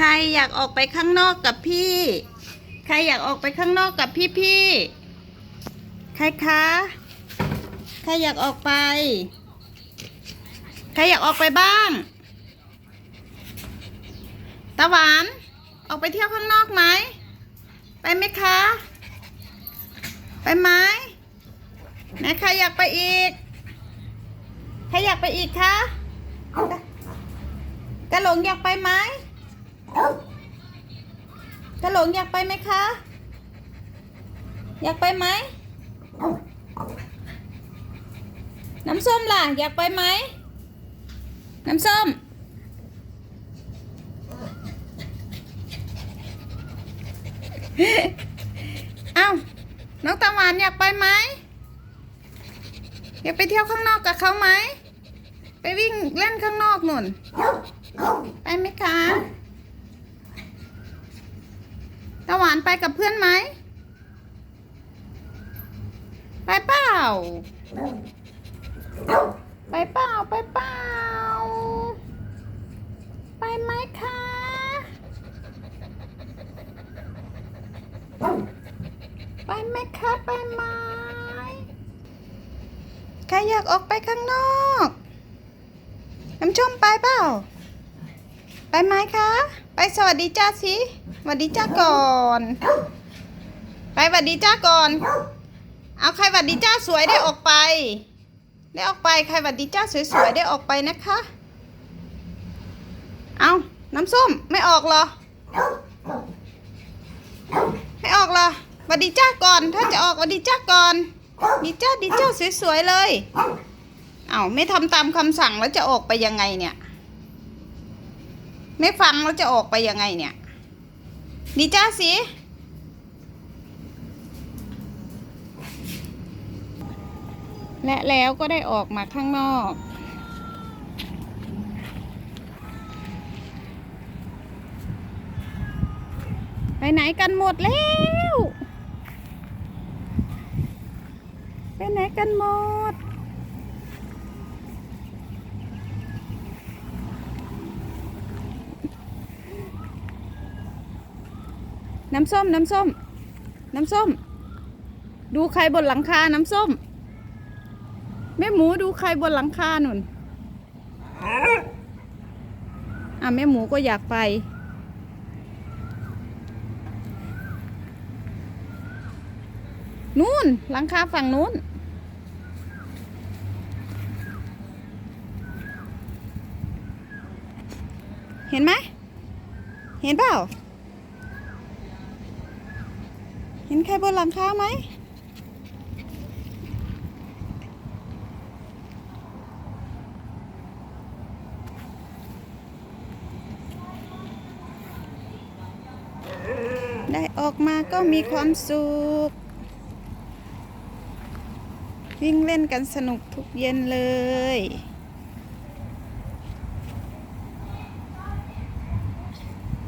ใครอยากออกไปข้างนอกกับพี่ ใครอยากออกไปข้างนอกกับพี่พี่ใครคะ ใครอยากออกไป ใครอยากออกไปบ้างตาหวาน ออกไปเที่ยวข้างนอกไหม ไปไหมคะ ไปไหมไหนใครอยากไปอีก ใครอยากไปอีกคะ กระหลงอยากไปไหม กระหลงอยากไปไหมคะ อยากไปไหม น้ำส้มล่ะ อยากไปไหม น้ำส้ม เอ้า น้องตะวันอยากไปไหม อยากไปเที่ยวข้างนอกกับเขาไหม ไปวิ่งเล่นข้างนอกนุ่น ไปไหมคะ ตะหวานไปกับเพื่อนไหม ไปเปล่า ไปเปล่า ไปเปล่า ไปไหมคะ ไปไหมคะ ไปไหมใครอยากออกไปข้างนอกน้ำชมไปเปล่า ไปไหมคะ ไปสวัสดีจ้าสิ วัสดีจ้าก่อนไปสวัสดีจ้าก่อน เอาใครสวัสดีจ้าสวยได้ออกไป ได้ออกไปใครสวัสดีจ้าสวยๆได้ออกไปนะคะ เอาน้ำส้มไม่ออกเหรอ ไม่ออกเหรอสวัสดีจ้าก่อน ถ้าจะออกสวัสดีจ้าก่อน ดีจ้าดีจ้าสวยๆเลย เอาไม่ทำตามคำสั่งแล้วจะออกไปยังไงเนี่ย ไม่ฟังแล้วจะออกไปยังไงเนี่ย ดีจ้าสิและแล้วก็ได้ออกมาข้างนอก ไปไหนกันหมดแล้ว ไปไหนกันหมด น้ำส้ม น้ำส้ม น้ำส้ม ดูใครบนหลังคา น้ำส้ม แม่หมูดูใครบนหลังคาหนุนอะแม่หมูก็อยากไป นู่นหลังคาฝั่งนู้น เห็นไหม เห็นเปล่า เห็นใครบนหลังคาไหมได้ออกมาก็มีความสุข วิ่งเล่นกันสนุกทุกเย็นเลย